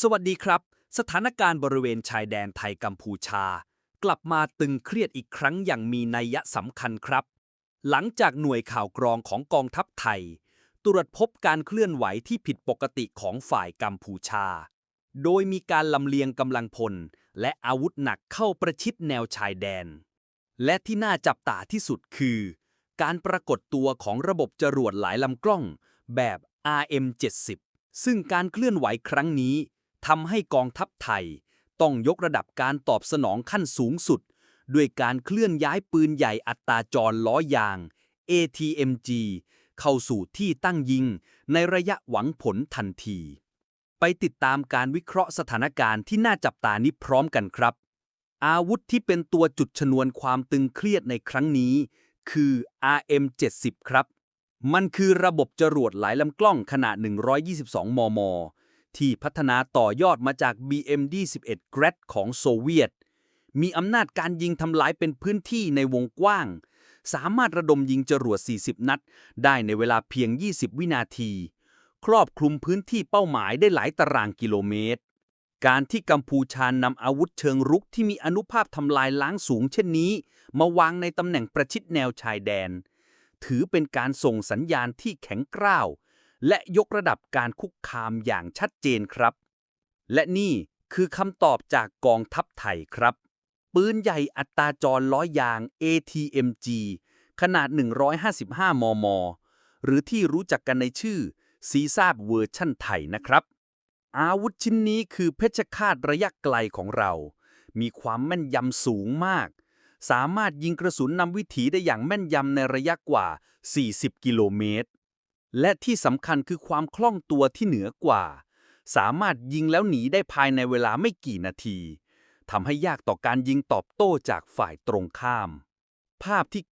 สวัสดีครับ สถานการณ์บริเวณชายแดนไทยกัมพูชา กลับมาตึงเครียดอีกครั้งอย่างมีนัยสำคัญครับ หลังจากหน่วยข่าวกรองของกองทัพไทย ตรวจพบการเคลื่อนไหวที่ผิดปกติของฝ่ายกัมพูชา โดยมีการลำเลียงกำลังพล และอาวุธหนักเข้าประชิดแนวชายแดน และที่น่าจับตาที่สุดคือ การปรากฏตัวของระบบจรวดหลายลำกล้องแบบ RM-70 ซึ่งการเคลื่อนไหวครั้งนี้ ทำให้กองทัพไทย ต้องยกระดับการตอบสนองขั้นสูงสุด ด้วยการเคลื่อนย้ายปืนใหญ่อัตราจรล้อยาง ATMG เข้าสู่ที่ตั้งยิงในระยะหวังผลทันที ไปติดตามการวิเคราะห์สถานการณ์ที่น่าจับตานี้พร้อมกันครับ อาวุธที่เป็นตัวจุดชนวนความตึงเครียดในครั้งนี้ คือ RM70 ครับ มันคือระบบจรวดหลายลำกล้องขนาด 122 มม ที่พัฒนาต่อยอดมาจาก BMD-11 Grad ของโซเวียต มีอำนาจการยิงทำลายเป็นพื้นที่ในวงกว้าง สามารถระดมยิงจรวด 40 นัด ได้ในเวลาเพียง 20 วินาที ครอบคลุมพื้นที่เป้าหมายได้หลายตารางกิโลเมตร การที่กัมพูชานำอาวุธเชิงรุกที่มีอนุภาพทำลายล้างสูงเช่นนี้ มาวางในตำแหน่งประชิดแนวชายแดน ถือเป็นการส่งสัญญาณที่แข็งกร้าว และยกระดับการคุกคามอย่างชัดเจนครับ และนี่คือคำตอบจากกองทัพไทยครับ ปืนใหญ่อัตราจรล้อยาง ATMG ขนาด 155 มม หรือที่รู้จักกันในชื่อซีซาดเวอร์ชั่นไทยนะครับ อาวุธชิ้นนี้คือเพชฌฆาตระยะไกลของเรา มีความแม่นยำสูงมาก สามารถยิงกระสุนนำวิถีได้อย่างแม่นยำในระยะกว่า 40 กิโลเมตร และที่สำคัญคือความคล่องตัวที่เหนือกว่า สามารถยิงแล้วหนีได้ภายในเวลาไม่กี่นาทีทำให้ยากต่อการยิงตอบโต้จากฝ่ายตรงข้าม ภาพที่